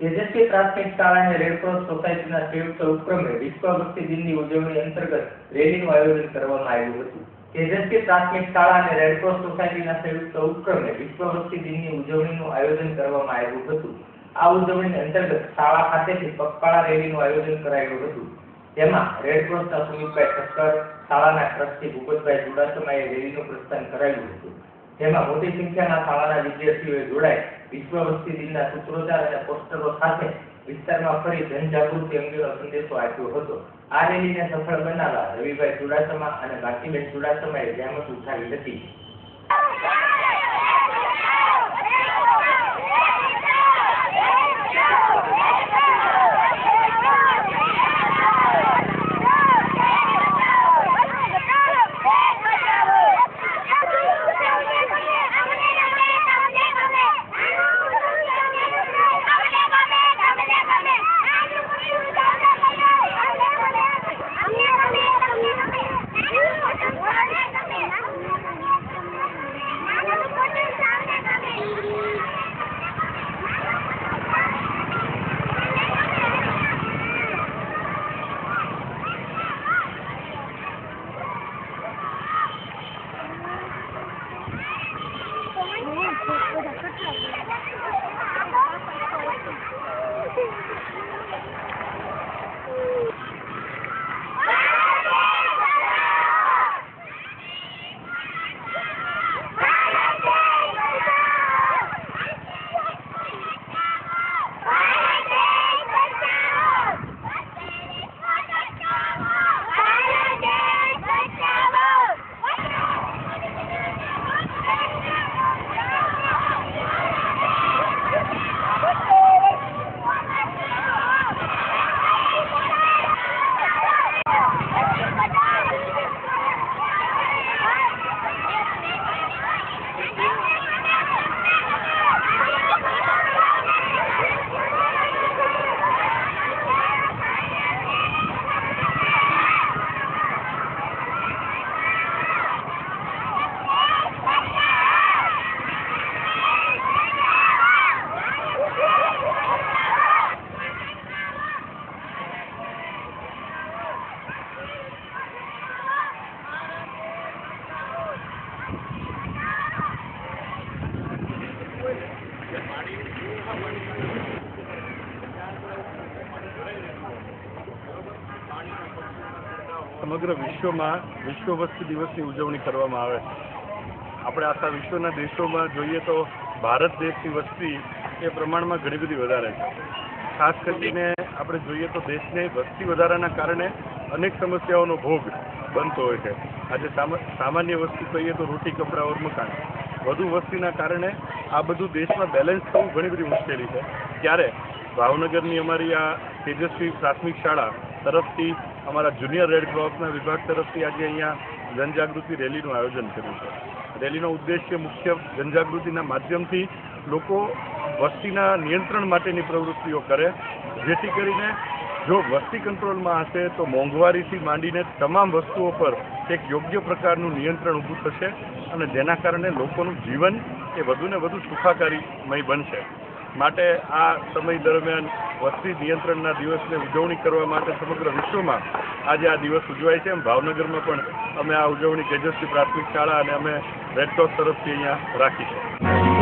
તેજસ્વી પ્રાથમિક શાળા રેડક્રોસ સોસાયટીના સંયુક્ત ઉપક્રમે વિશ્વ દિનની ઉજવણી અંતર્ગત રેલીનું આયોજન કરવામાં આવ્યું હતું. તેજસ્વી પ્રાથમિક શાળા અને રેડક્રોસ સોસાયટીના સંયુક્ત ઉપક્રમે વિશ્વ ભક્તિ દિનની ઉજવણીનું આયોજન કરવામાં આવ્યું હતું. આ ઉજવણી અંતર્ગત શાળા ખાતેથી પગપાળા રેલીનું આયોજન કરાયું હતું. જેમાં રેડક્રોસના સુમિતભાઈ ઠક્કર, શાળાના ટ્રસ્ટી ભૂપતભાઈ ચુડાસમાએ રેલીનું પ્રસ્થાન કરાયું હતું. જેમાં મોટી સંખ્યાના શાળાના વિદ્યાર્થીઓએ જોડાય વિશ્વ વસ્તી દિનના સૂત્રોચ્ચાર અને પોસ્ટરો સાથે વિસ્તારમાં ફરી જનજાગૃતિ અંગેનો સંદેશો આપ્યો હતો. આ રેલીને સફળ બનાવવા રવિભાઈ ચુડાસમા અને બાકીબેન ચુડાસમાએ જહેમત ઉઠાવી હતી. સમગ્ર વિશ્વમાં વિશ્વ વસ્તી દિવસની ઉજવણી કરવામાં આવે. છે આપણે આખા વિશ્વના દેશોમાં જોઈએ તો ભારત દેશની વસ્તી એ પ્રમાણમાં ઘણી બધી વધારે છે. ખાસ કરીને આપણે જોઈએ તો દેશને વસ્તી વધારાના કારણે અનેક સમસ્યાઓનો ભોગ બનતો હોય છે. આજે સામા- સામાન્ય વસ્તુ કહીએ તો રોટી, કપડાં ઓર મકાન. વધુ વસ્તીના કારણે આ બધું દેશમાં બેલેન્સ થવું ઘણી બધી મુશ્કેલી છે. ત્યારે ભાવનગરની અમારી આ તેજસ્વી પ્રાથમિક શાળા તરફથી અમારા જુનિયર રેડ ક્રોસના વિભાગ તરફથી આજે અહીંયા જનજાગૃતિ રેલીનું આયોજન કર્યું છે. રેલીનો ઉદ્દેશ્ય મુખ્ય જનજાગૃતિના માધ્યમથી લોકો વસ્તીના નિયંત્રણ માટેની પ્રવૃત્તિઓ કરે, જેથી કરીને જો વસ્તી કંટ્રોલમાં હશે તો મોંઘવારીથી માંડીને તમામ વસ્તુઓ પર એક યોગ્ય પ્રકારનું નિયંત્રણ ઊભું થશે અને જેના કારણે લોકોનું જીવન એ વધુને વધુ સુખાકારીમય બનશે. માટે આ સમય દરમિયાન વસ્તી નિયંત્રણના દિવસની ઉજવણી કરવા માટે સમગ્ર વિશ્વમાં આજે આ દિવસ ઉજવાય છે. એમ ભાવનગરમાં પણ અમે આ ઉજવણી તેજસ્વી પ્રાથમિક શાળા અને અમે રેડક્રોસ તરફથી અહીંયા રાખી છે.